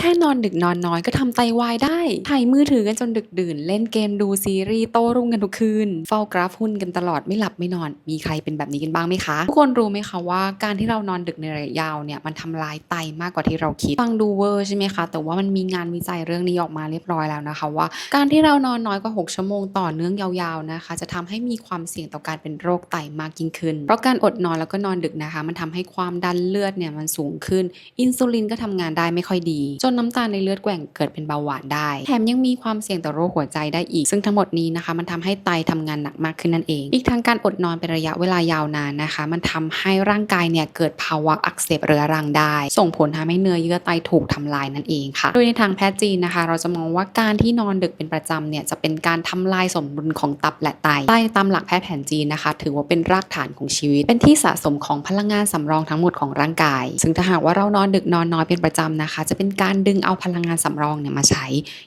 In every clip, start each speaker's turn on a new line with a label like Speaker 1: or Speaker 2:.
Speaker 1: แค่นอนดึกนอนน้อยก็ทำไตวายได้ ถ่ายมือถือกันจนดึกดื่น เล่นเกมดูซีรีส์โต้รุ่งกันทุกคืน เฝ้ากราฟหุ้นกันตลอดไม่หลับไม่นอน มีใครเป็นแบบนี้กันบ้างไหมคะ ทุกคนรู้ไหมคะว่าการที่เรานอนดึกในระยะยาวเนี่ยมันทำลายไตมากกว่าที่เราคิด ฟังดูเวอร์ใช่ไหมคะ แต่ว่ามันมีงานวิจัยเรื่องนี้ออกมาเรียบร้อยแล้วนะคะว่า การที่เรานอนน้อยกว่า 6 ชั่วโมงต่อเนื่องยาวๆนะคะ จะทำให้มีความเสี่ยงต่อการเป็นโรคไตมากยิ่งขึ้น เพราะการอดนอนแล้วก็นอนดึกนะคะ มันทำให้ความดันเลือดเนี่ยมันสูงขึ้น อินซูลินก็ทำงานได้ไม่ค่อยดีจนน้ำตาลในเลือดแกว่งเกิดเป็นเบาหวานได้ แถมยังมีความเสี่ยงต่อโรคหัวใจได้อีก ซึ่งทั้งหมดนี้นะคะ มันทำให้ไตทำงานหนักมากขึ้นนั่นเอง อีกทั้งการอดนอนเป็นระยะเวลายาวนานนะคะ มันทำให้ร่างกายเนี่ยเกิดภาวะอักเสบเรื้อรังได้ ส่งผลทำให้เนื้อเยื่อไตถูกทำลายนั่นเองค่ะโดยในทางแพทย์จีนนะคะ เราจะมองว่าการที่นอนดึกเป็นประจำเนี่ยจะเป็นการทำลายสมดุลของตับและไตไตตามหลักแพทย์แผนจีนนะคะ ถือว่าเป็นรากฐานของชีวิต เป็นที่สะสมของพลังงานสำรองทั้งหมดของร่างกาย ซึ่งถ้าหากว่าเรานอนดึกนอนน้อยเป็นประจำนะคะ จะเป็นการดึงเอาพลังงานสำรองเนี่ยมาใช้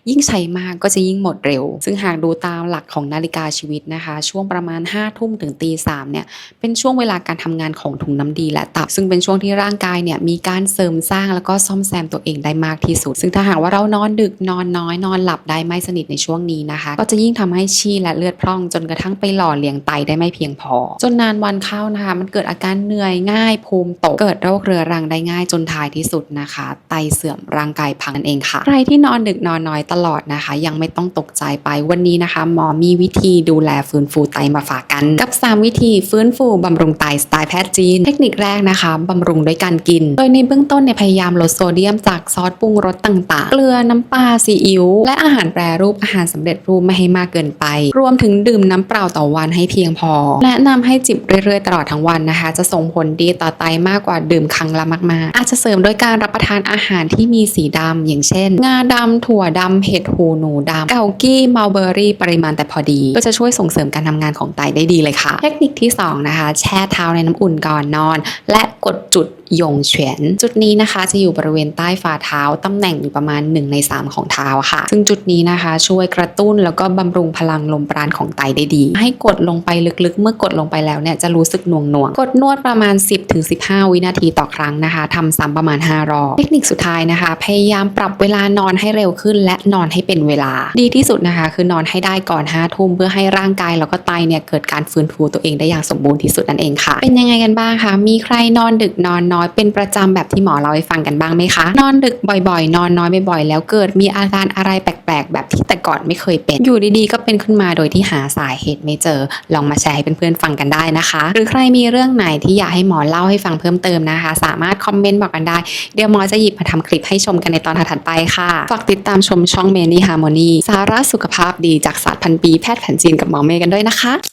Speaker 1: ยิ่งใช้มากก็จะยิ่งหมดเร็ว ซึ่งหากดูตามหลักของนาฬิกาชีวิตนะคะ ช่วงประมาณ5้าทุ่มถึงตีสามเนี่ยเป็นช่วงเวลาการทำงานของถุงน้ำดีและตับ ซึ่งเป็นช่วงที่ร่างกายเนี่ยมีการเสริมสร้างแล้วก็ซ่อมแซมตัวเองได้มากที่สุด ซึ่งถ้าหากว่าเรานอนดึกนอนน้อยนอนหลับได้ไม่สนิทในช่วงนี้นะคะ ก็จะยิ่งทำให้ชีและเลือดพร่อง จนกระทั่งไปหล่อเลี้ยงไตได้ไม่เพียงพอ จนนานวันเข้านะคะ มันเกิดอาการเหนื่อยง่ายภูมิตกเกิดโรคเรื้อรังได้ง่ายจนท้ายที่สุดนะคะ ไตเสื่อมร่างกายพังนั่นเองค่ะ ใครที่นอนดึกนอนน้อยตลอดนะคะ ยังไม่ต้องตกใจไปวันนี้นะคะหมอมีวิธีดูแลฟื้นฟูไตมาฝากกัน กับ 3 วิธีฟื้นฟูบำรุงไตสไตล์แพทย์จีน เทคนิคแรกนะคะบำรุงด้วยการกิน โดยในเบื้องต้นเนี่ยพยายามลดโซเดียมจากซอสปรุงรสต่างๆ เกลือน้ำปลาซีอิ๊วและอาหารแปรรูปอาหารสำเร็จรูปไม่ให้มากเกินไป รวมถึงดื่มน้ำเปล่าต่อวันให้เพียงพอ แนะนำให้จิบเรื่อยๆตลอดทั้งวันนะคะ จะส่งผลดีต่อไตมากกว่าดื่มครั้งละมากๆ อาจจะเสริมด้วยการรับประทานอาหารที่มีสีดำอย่างเช่น งาดำถั่วดำเห็ดหูหนูดำเกากี้มัลเบอรี่ปริมาณแต่พอดี ก็จะช่วยส่งเสริมการทำงานของไตได้ดีเลยค่ะ เทคนิคที่สองนะคะ แช่เท้าในน้ำอุ่นก่อนนอน และกดจุดยงเฉียน จุดนี้นะคะจะอยู่บริเวณใต้ฝ่าเท้าตำแหน่งอยู่ประมาณ 1 ใน 3 ของเท้าค่ะ ซึ่งจุดนี้นะคะ ช่วยกระตุ้นแล้วก็บำรุงพลังลมปราณของไตได้ดี ให้กดลงไปลึกๆ เมื่อกดลงไปแล้วเนี่ยจะรู้สึกหน่วงหน่วงๆกดนวดประมาณ 10-15 วินาทีต่อครั้งนะคะทำซ้ำประมาณ5รอบเทคนิคสุดท้ายนะคะพายามปรับเวลานอนให้เร็วขึ้น และนอนให้เป็นเวลา ดีที่สุดนะคะ คือนอนให้ได้ก่อน5ทุ่มเพื่อให้ร่างกายแล้วก็ไตเนี่ยเกิดการฟื้นฟูตัวเองได้อย่างสมบูรณ์ที่สุดนั่นเองค่ะ เป็นยังไงกันบ้างคะมีใครนอนดึกนอนน้อยเป็นประจำแบบที่หมอเล่าให้ฟังกันบ้างไหมคะ นอนดึกบ่อยๆ นอนน้อยบ่อยๆแล้วเกิดมีอาการอะไรแปลก ๆ แบบที่แต่ก่อนไม่เคยเป็น อยู่ดีๆ ก็เป็นขึ้นมาโดยที่หาสาเหตุไม่เจอ ลองมาแชร์ให้เพื่อนๆฟังกันได้นะคะ หรือใครมีเรื่องไหนที่อยากให้หมอเล่าให้ฟังเพิ่มเติมนะคะ สามารถคอมเมนต์บอกกันได้ เดี๋ยวหมอจะหยิบมาทำคลิปให้ชมกันในตอนถัดไปค่ะ ฝากติดตามชมช่องเมนี่ฮาร์โมนีสาระสุขภาพดีจากศาสตร์พันปีแพทย์แผนจีนกับหมอเมย์กันด้วยนะคะ